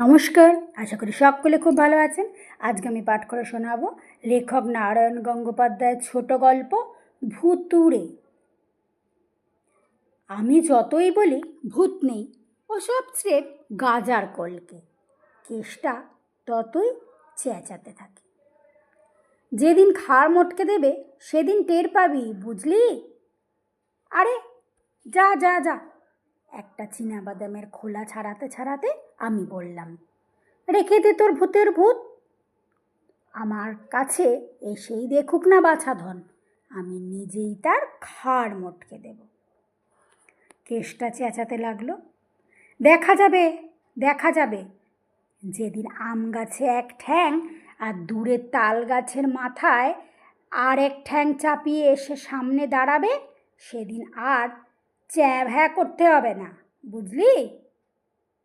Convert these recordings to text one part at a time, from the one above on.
নমস্কার, আশা করি সকলে খুব ভালো আছেন। আজকে আমি পাঠ করে শোনাবো লেখক নারায়ণ গঙ্গোপাধ্যায়ের ছোট গল্প ভুতুড়ে আমি যতই বলি ভূত নেই ও সব স্রেফ গাজার কলকে। কেষ্টা ততই চেঁচাতে থাকে। যেদিন খাড় মটকে দেবে, সেদিন টের পাবি, বুঝলি? আরে, যা যা যা। একটা বাদামের খোলা ছাড়াতে ছাড়াতে আমি বললাম, রেখে দে তোর ভূতের ভূত। আমার কাছে এসেই দেখুক না বাছাধন আমি নিজেই তার খাড় মটকে দেব। কেষ্টা চেঁচাতে লাগল, দেখা যাবে দেখা যাবে। যেদিন আম গাছে এক ঠ্যাং আর দূরের তাল গাছের মাথায় আর এক ঠ্যাং চাপিয়ে এসে সামনে দাঁড়াবে, সেদিন আর চ্যাঁ ভ্যা করতে হবে না, বুঝলি?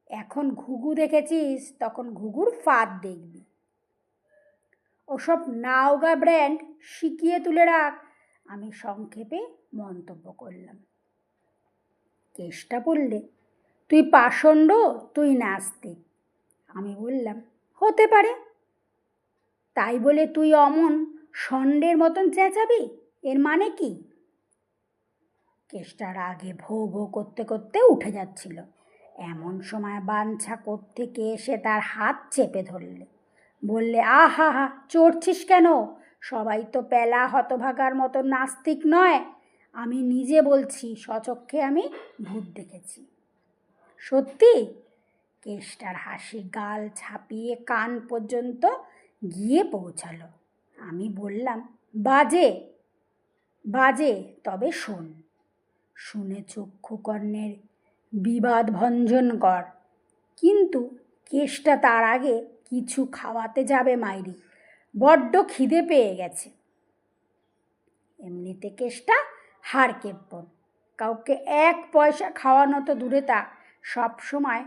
এখন ঘুঘু দেখেছিস, তখন ঘুঘুর ফাঁদ দেখবি। ওসব নাওগা ব্র্যান্ড শিখিয়ে তুলে রাখ, আমি সংক্ষেপে মন্তব্য করলাম। কেষ্টা বললে তুই পাষণ্ড, তুই নাস্তিক। আমি বললাম, হতে পারে। তাই বলে তুই অমন ষণ্ডের মতন চেঁচাবি? এর মানে কি? কেষ্টার আগে ভো ভো করতে করতে উঠে যাচ্ছিল। এমন সময় বাঞ্ছা থেকে এসে তার হাত চেপে ধরলে। বললে, আহা হা চড়ছিস কেন? সবাই তো পেলা হতভাগার মতো নাস্তিক নয়। আমি নিজে বলছি সচক্ষে আমি ভূত দেখেছি। সত্যি? কেষ্টার হাসি গাল ছাপিয়ে কান পর্যন্ত গিয়ে পৌঁছালো। আমি বললাম, বাজে বাজে, তবে শোন। শুনে চক্ষুকর্ণের বিবাদ ভঞ্জন কর। কিন্তু কেষ্টা তার আগে কিছু খাওয়াতে যাবে মাইরি। বড্ড খিদে পেয়ে গেছে। এমনিতে কেষ্টা হাড় কেপ্পন কাউকে এক পয়সা খাওয়ানো তো দূরে তা। সবসময়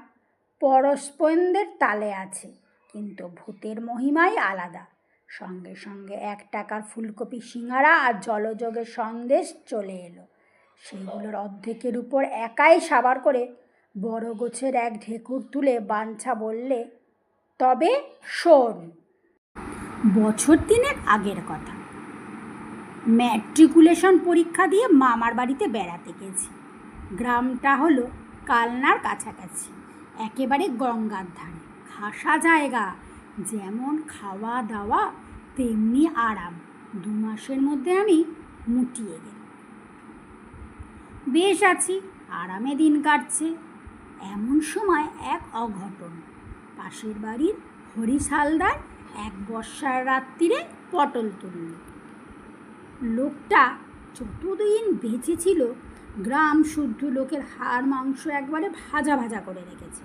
পরস্পন্দের তালে আছে, কিন্তু ভূতের মহিমাই আলাদা। সঙ্গে সঙ্গে এক টাকার ফুলকপি সিঙ্গারা আর জলযোগের সন্দেশ চলে এলো। সেইগুলোর অর্ধেকের উপর একাই সাবার করে বড় গোছের এক ঢেকুর তুলে বাঞ্ছা বললে, তবে শোন, বছর তিনেক আগের কথা। ম্যাট্রিকুলেশন পরীক্ষা দিয়ে মামার বাড়িতে বেড়াতে গেছি। গ্রামটা হলো কালনার কাছাকাছি, একেবারে গঙ্গার ধারে। খাসা জায়গা, যেমন খাওয়া দাওয়া, তেমনি আরাম। দু মাসের মধ্যে আমি মুটিয়ে গেলাম। বেশ আছি, আরামে দিন কাটছে। এমন সময় এক অঘটন। পাশের বাড়ির হরিশ হালদার এক বর্ষার রাত্রিরে পটল তুলল। লোকটা যতদিন বেঁচে ছিল, গ্রাম শুদ্ধ লোকের হাড় মাংস একবারে ভাজা ভাজা করে রেখেছে।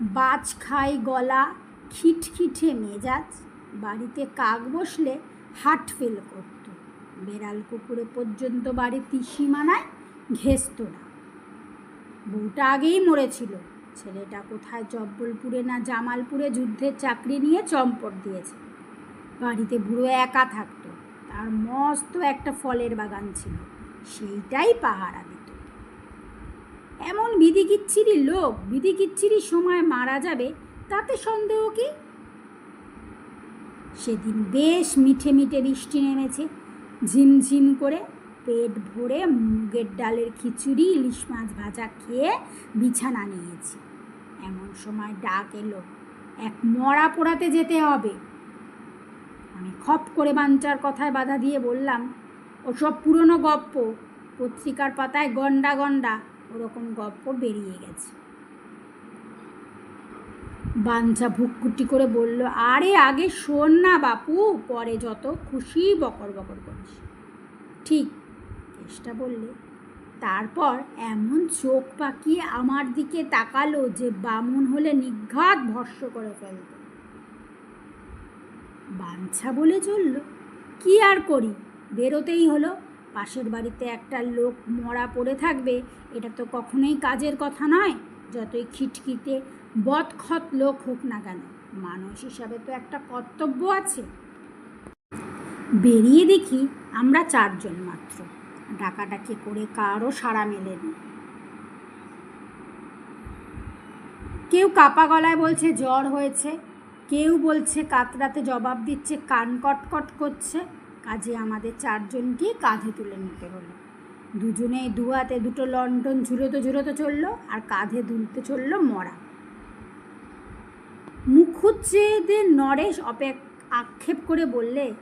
বাজ খাই গলা, খিটখিটে মেজাজ, বাড়িতে কাক বসলে হাট ফেল করতো। বেড়াল কুকুরে পর্যন্ত বাড়ি তিসি সীমানায় ঘেসত না। বউটা আগেই মরেছিল। ছেলেটা কোথায় জব্বলপুরে না জামালপুরে যুদ্ধের চাকরি নিয়ে চম্পট দিয়েছে। বাড়িতে বুড়ো একা থাকতো। তার মস্ত একটা ফলের বাগান ছিল। সেইটাই পাহারা দিত। এমন বিধিকিচ্ছিরি লোক বিধিকিচ্ছিরির সময় মারা যাবে, তাতে সন্দেহ কি? সেদিন বেশ মিঠে মিঠে বৃষ্টি নেমেছে, ঝিমঝিম করে পেট ভরে মুগের ডালের খিচুড়ি, ইলিশ মাছ ভাজা খেয়ে বিছানা নিয়েছি। এমন সময় ডাক এলো, এক মরা পোড়াতে যেতে হবে। আমি খপ করে বাঞ্চার কথায় বাধা দিয়ে বললাম, ওসব পুরনো গপ্প, পত্রিকার পাতায় গন্ডা গন্ডা ওরকম গপ্প বেরিয়ে গেছে। বাঞ্ছা ভুকুটি করে বলল, আরে আগে শোন না বাপু, পরে যত খুশি বকর বকর করিস। ঠিক কেষ্টা বললে, তারপর এমন চোখ পাকিয়ে আমার দিকে তাকালো যে বামুন হলে নিঘাত ভস্য করে ফেলত বাঞ্ছা বলে চলল, কি আর করি? বেরোতেই হলো। পাশের বাড়িতে একটা লোক মরা পড়ে থাকবে, এটা তো কখনোই কাজের কথা নয়। যতই খিটখিটে বদখত লোক হোক না কেন, মানুষ হিসাবে তো একটা কর্তব্য আছে। বেরিয়ে দেখি আমরা চারজন মাত্র। ডাকাডাকি করে কারও সাড়া মেলেনি। কেউ কাপা গলায় বলছে, জ্বর হয়েছে। কেউ বলছে কাতরাতে জবাব দিচ্ছে, কান কটকট করছে। কাজে আমাদের চারজনকেই কাঁধে তুলে নিতে হলো। দুজনেই দুহাতে দুটো লন্ডন ঝুরোতে ঝুরোতে চলল আর কাঁধে দুলতে চলল মরা। মুখুজ্জেদের নরেশ অপেক আক্ষেপ করে বললে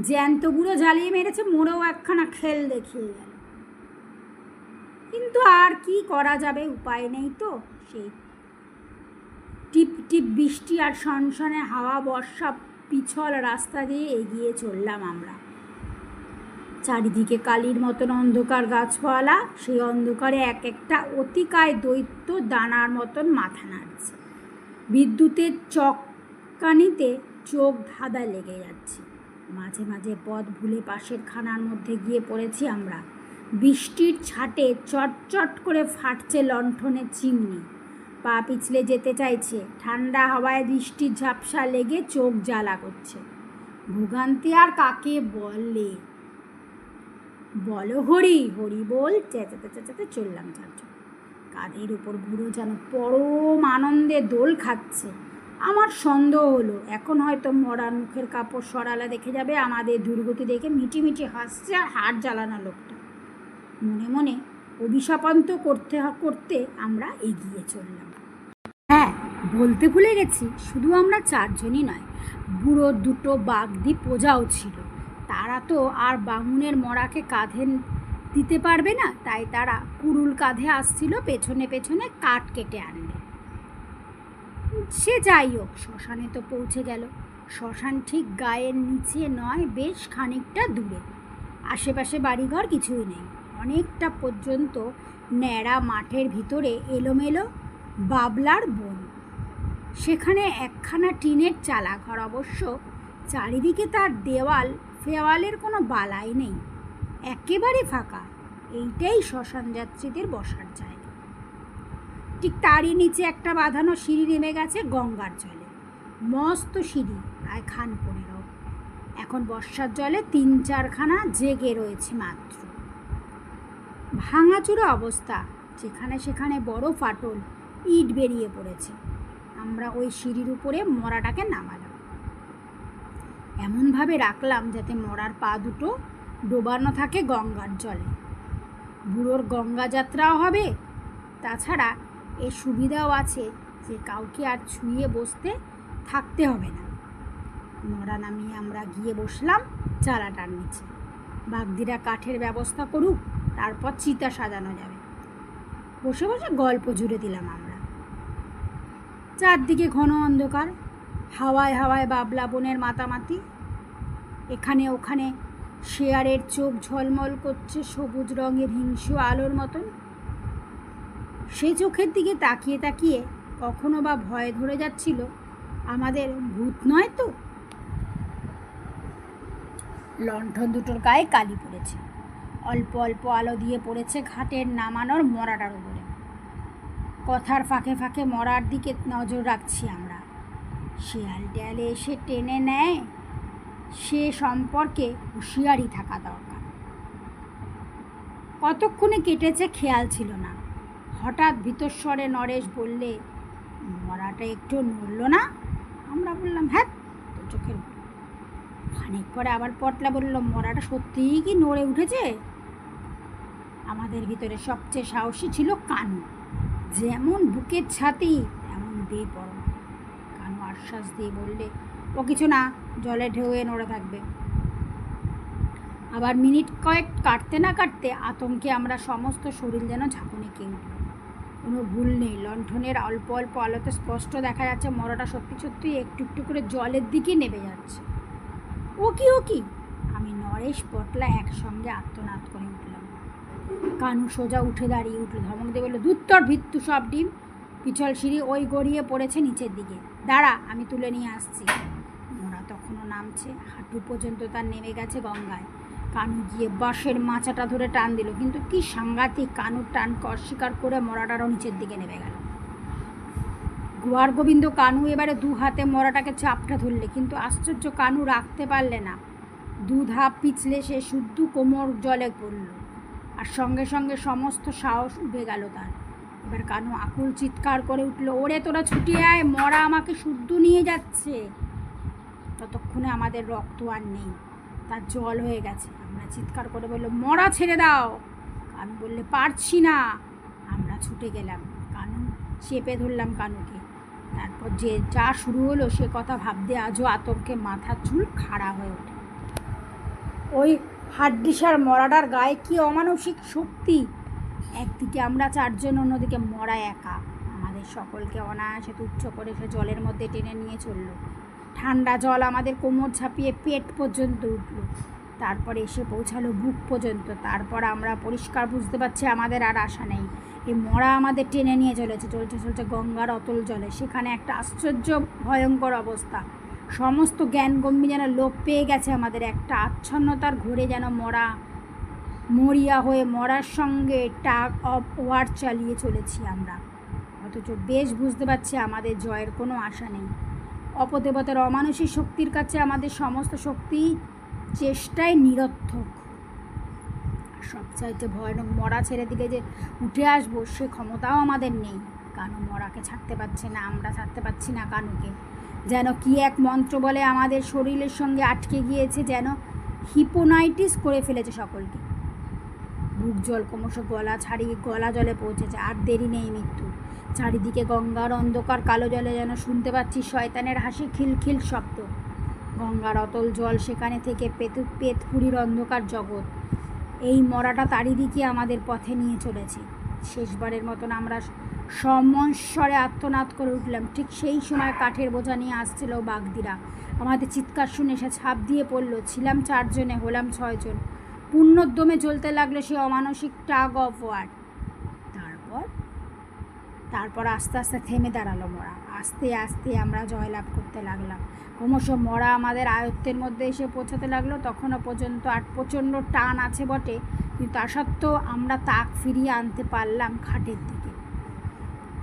জ্যান্ত বুড়ো জ্বালিয়ে মেরেছে, মোড়েও একখানা খেল দেখিয়ে গেল। কিন্তু আর কি করা যাবে, উপায় নেই তো সেই। টিপ টিপ বৃষ্টি আর সনসনে হাওয়া, বর্ষা, পিছল রাস্তা দিয়ে এগিয়ে চললাম আমরা। চারিদিকে কালির মতন অন্ধকার গাছপালা, সেই অন্ধকারে এক একটা অতিকায় দৈত্য দানার মতন মাথা নাড়ছে। বিদ্যুতের চককানিতে চোখ ধাঁধা লেগে যাচ্ছে। মাঝে মাঝে পথ ভুলে পাশের খানার মধ্যে গিয়ে পড়েছি আমরা। বৃষ্টির ছাটে চটচট করে ফাটছে লণ্ঠনের চিমনি। পা পিছলে যেতে চাইছে, ঠান্ডা হাওয়ায় বৃষ্টির ঝাপসা লেগে চোখ জ্বালা করছে। ভোগান্তি আর কাকে বলে? বলো হরি হরি বল চেঁচাতে চেঁচাতে চললাম চারজন। কাঁধের উপর বুড়ো যেন পরম আনন্দে দোল খাচ্ছে। আমার সন্দেহ হলো। এখন হয়তো মরার মুখের কাপড় সরালা দেখে যাবে আমাদের দুর্গতি দেখে মিটি মিটি হাসছে আর হাড় জ্বালানো লোকটা। মনে মনে অভিশাপান্ত করতে করতে আমরা এগিয়ে চললাম। হ্যাঁ বলতে ভুলে গেছি, শুধু আমরা চারজনই নয়, বুড়ো, দুটো, বাগদি পোজাও ছিল। তারা তো আর বামুনের মরাকে কাঁধে দিতে পারবে না, তাই তারা কুরুল কাঁধে আসছিল, পেছনে পেছনে কাঠ কেটে আনবে সে যাই হোক, শ্মশানে তো পৌঁছে গেল। শ্মশান ঠিক গায়ের নিচে নয়, বেশ খানিকটা দূরে। আশেপাশে বাড়িঘর কিছুই নেই। অনেকটা পর্যন্ত ন্যাড়া মাঠের ভিতরে এলোমেলো বাবলার বন। সেখানে একখানা টিনের চালা ঘর অবশ্য। চারিদিকে তার দেওয়াল, ফেওয়ালের কোনো বালাই নেই। একেবারে ফাঁকা। এইটাই শ্মশান যাত্রীদের বসার জায়গা। ঠিক তারই নিচে একটা বাঁধানো সিঁড়ি নেমে গেছে গঙ্গার জলে। মস্ত সিঁড়ি, প্রায় খান পনেরো। এখন বর্ষার জলে তিন চারখানা জেগে রয়েছে মাত্র। ভাঙাচুরা অবস্থা, যেখানে সেখানে বড় ফাটল, ইট বেরিয়ে পড়েছে। আমরা ওই সিঁড়ির উপরে মরাটাকে নামালাম। এমনভাবে রাখলাম যাতে মরার পা দুটো ডোবানো থাকে গঙ্গার জলে। বুড়োর গঙ্গা যাত্রাও হবে, তাছাড়া এর সুবিধাও আছে যে কাউকে আর ছুঁয়ে বসতে থাকতে হবে না। মরা নামিয়ে আমরা গিয়ে বসলাম চালাটার নিচে। বাগদিরা কাঠের ব্যবস্থা করুক, তারপর চিতা সাজানো যাবে। বসে বসে গল্প জুড়ে দিলাম আমরা। চারদিকে ঘন অন্ধকার, হাওয়ায় হাওয়ায় বাবলা বনের মাতামাতি। এখানে ওখানে শেয়ারের চোখ ঝলমল করছে সবুজ রঙের হিংস্র আলোর মতন। সেই চোখের দিকে তাকিয়ে তাকিয়ে কখনো বা ভয় ধরে যাচ্ছিল, আমাদের ভূত নয় তো? লণ্ঠন দুটোর গায়ে কালি পড়েছে। অল্প অল্প আলো দিয়ে পড়েছে ঘাটের নামানোর মরাটার উপরে। কথার ফাঁকে ফাঁকে মরার দিকে নজর রাখছি আমরা। শিয়াল টেয়ালে এসে টেনে নেয়, সে সম্পর্কে হুঁশিয়ারি থাকা দরকার। কতক্ষণে কেটেছে খেয়াল ছিল না। হঠাৎ ভিতস্বরে নরেশ বললে, মরাটা একটু নড়ল না? আমরা বললাম হ্যাঁ তোর চোখের খানিক পরে আবার পটলা বলল, মরাটা সত্যিই কি নড়ে উঠেছে? আমাদের ভিতরে সবচেয়ে সাহসী ছিল কানু। যেমন বুকের ছাতি, তেমন বেপরোয়া কানু আশ্বাস দিয়ে বললে, ও কিছু না, জলে ঢেউয়ে নড়ে থাকবে। আবার মিনিট কয়েক কাটতে না কাটতে আতঙ্কে আমরা সমস্ত শরীর যেন ঝাঁকুনি কে উঠল কোনো ভুল নেই। লণ্ঠনের অল্প অল্প আলোতে স্পষ্ট দেখা যাচ্ছে মরাটা সত্যি সত্যি একটু একটু করে জলের দিকে নেমে যাচ্ছে। ও কি ও কি আমি নরেশ পটলা একসঙ্গে আত্মনাদ করে উঠলাম। কানু সোজা উঠে দাঁড়িয়ে উঠল। ধমক দিয়ে বলল, দুত্তর ভিত্তু সব ডিম। পিছল সিঁড়ি ওই গড়িয়ে পড়েছে নিচের দিকে। দাঁড়া, আমি তুলে নিয়ে আসছি। মোরা তখনও নামছে। হাঁটু পর্যন্ত তার নেমে গেছে গঙ্গায়। কানু গিয়ে বাঁশের মাচাটা ধরে টান দিল। কিন্তু কি সাংঘাতিক কানুর টান অস্বীকার করে মরাটারও নিচের দিকে নেমে গেল। গোয়ার গোবিন্দ কানু এবারে দু হাতে মরাটাকে চাপটা ধরলে, কিন্তু আশ্চর্য কানু রাখতে পারলে না। দু ধাপ পিছলে সে শুদ্ধ কোমর জলে পড়ল আর সঙ্গে সঙ্গে সমস্ত সাহস উঠে গেল তার। এবার কানু আকুল চিৎকার করে উঠল, ওরে তোরা ছুটে আয়, মরা আমাকে শুদ্ধ নিয়ে যাচ্ছে। ততক্ষণে আমাদের রক্ত আর নেই, তার জল হয়ে গেছে। আমরা চিৎকার করে বলল, মরা ছেড়ে দাও। কানু বললে, পারছি না। আমরা ছুটে গেলাম কানু, চেপে ধরলাম কানুকে। তারপর যে যা শুরু হলো, সে কথা ভাবতে আজও আতঙ্কে মাথার চুল খাড়া হয়ে ওঠে। ওই হাড্ডিসার মরাটার গায়ে কি অমানসিক শক্তি? একদিকে আমরা চারজন, অন্যদিকে মরা একা। আমাদের সকলকে অনায়াসে তুচ্ছ করে সে জলের মধ্যে টেনে নিয়ে চলল। ঠান্ডা জল আমাদের কোমর ঝাঁপিয়ে পেট পর্যন্ত উঠল। তারপরে এসে পৌঁছালো বুক পর্যন্ত। তারপর আমরা পরিষ্কার বুঝতে পারছি আমাদের আর আশা নেই। এই মরা আমাদের টেনে নিয়ে চলেছে, চলছে চলছে গঙ্গার অতল জলে। সেখানে একটা আশ্চর্য, ভয়ঙ্কর অবস্থা। সমস্ত জ্ঞান গম্ভীর যেন লোপ পেয়ে গেছে আমাদের। একটা আচ্ছন্নতার ঘোরে যেন মরা, মরিয়া হয়ে মরার সঙ্গে টাগ অফ ওয়ার চালিয়ে চলেছি আমরা। অথচ বেশ বুঝতে পারছি আমাদের জয়ের কোনো আশা নেই। অপদেবতার অমানসিক শক্তির কাছে আমাদের সমস্ত শক্তি চেষ্টায় নিরর্থক। সবচাইতে ভয়ানক মরা ছেড়ে দিলে যে উঠে আসব, সে ক্ষমতাও আমাদের নেই। কানু মরাকে ছাড়তে পারছে না, আমরা ছাড়তে পারছি না কানুকে। যেন কি এক মন্ত্র বলে আমাদের শরীরের সঙ্গে আটকে গিয়েছে, যেন হিপোনাইটিস করে ফেলেছে সকলকে। বুক জল ক্রমশ গলা ছাড়িয়ে গলা জলে পৌঁছেছে, আর দেরি নেই মৃত্যু। চারিদিকে গঙ্গার অন্ধকার, কালো জলে যেন শুনতে পাচ্ছি, শয়তানের হাসি খিলখিল শব্দ। গঙ্গার অতল জল সেখানে থেকে পেতু পেতপুরীর অন্ধকার জগৎ। এই মরাটা তারিদিকে আমাদের পথে নিয়ে চলেছে। শেষবারের মতন আমরা সমস্বরে আত্মনাদ করে উঠলাম। ঠিক সেই সময় কাঠের বোঝা নিয়ে আসছিল বাগদিরা। আমাদের চিৎকার শুনে সে ছাপ দিয়ে পড়ল, ছিলাম চারজনে, হলাম ছয়জন। পূর্ণোদ্যমে চলতে লাগল সে অমানসিক টাগ অফ ওয়ার। তারপর? তারপর আস্তে আস্তে থেমে দাঁড়াল মরা। আস্তে আস্তে আমরা জয়লাভ করতে লাগলাম। ক্রমশ মরা আমাদের আয়ত্তের মধ্যে এসে পৌঁছাতে লাগল। তখনও পর্যন্ত আর প্রচণ্ড টান আছে বটে, কিন্তু তা সত্ত্বেও আমরা তাক ফিরিয়ে আনতে পারলাম খাটের দিকে।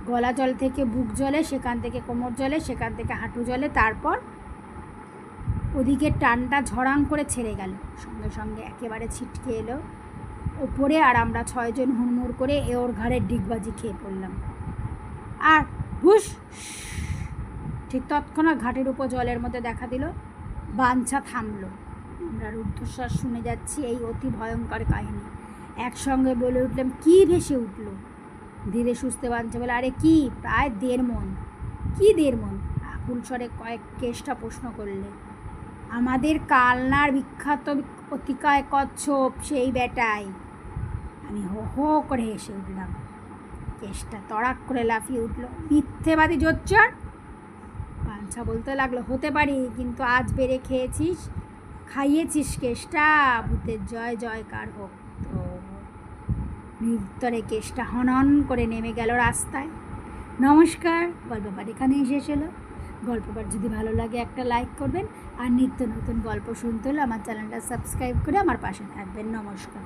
গলা জল থেকে বুক জলে, সেখান থেকে কোমর জলে, সেখান থেকে হাঁটু জলে, তারপর ওদিকে টানটা ঝড়াং করে ছেড়ে গেল। সঙ্গে সঙ্গে একেবারে ছিটকে এলো ওপরে আর আমরা ছয়জন হুড়মুড় করে এ ওর ঘাড়ের ডিগবাজি খেয়ে পড়লাম। আর হুস ঠিক তৎক্ষণাৎ ঘাটের উপর জলের মধ্যে দেখা দিল, বাঞ্ছা থামলো। আমরা রুদ্ধশ্বাস শুনে যাচ্ছি এই অতি ভয়ঙ্কর কাহিনী। একসঙ্গে বলে উঠলাম, কী ভেসে উঠল? ধীরে সুস্থে বাঞ্ছা বলে, আরে কি, প্রায় দেড় মন। কি দেড় মন? আকুল স্বরে কয়েক কেসটা প্রশ্ন করলে, আমাদের কালনার বিখ্যাত অতিকায় কচ্ছপ, সেই বেটাই। আমি হো হো করে হেসে উঠলাম। কেসটা তড়াক করে লাফিয়ে উঠল, মিথ্যেবাদী জোচ্চর পাঞ্ছা বলতে লাগল, হতে পারি, কিন্তু আজ বেড়ে খেয়েছিস, খাইয়েছিস কেসটা ভূতের জয়, জয়কার হোক তো। নির্তরে কেসটা হনন করে নেমে গেল রাস্তায়। নমস্কার গল্পপাঠ এখানে শেষ হলো। গল্পপাঠ যদি ভালো লাগে একটা লাইক করবেন, আর নিত্য নতুন গল্প শুনতে হলে আমার চ্যানেলটা সাবস্ক্রাইব করে আমার পাশে থাকবেন। নমস্কার।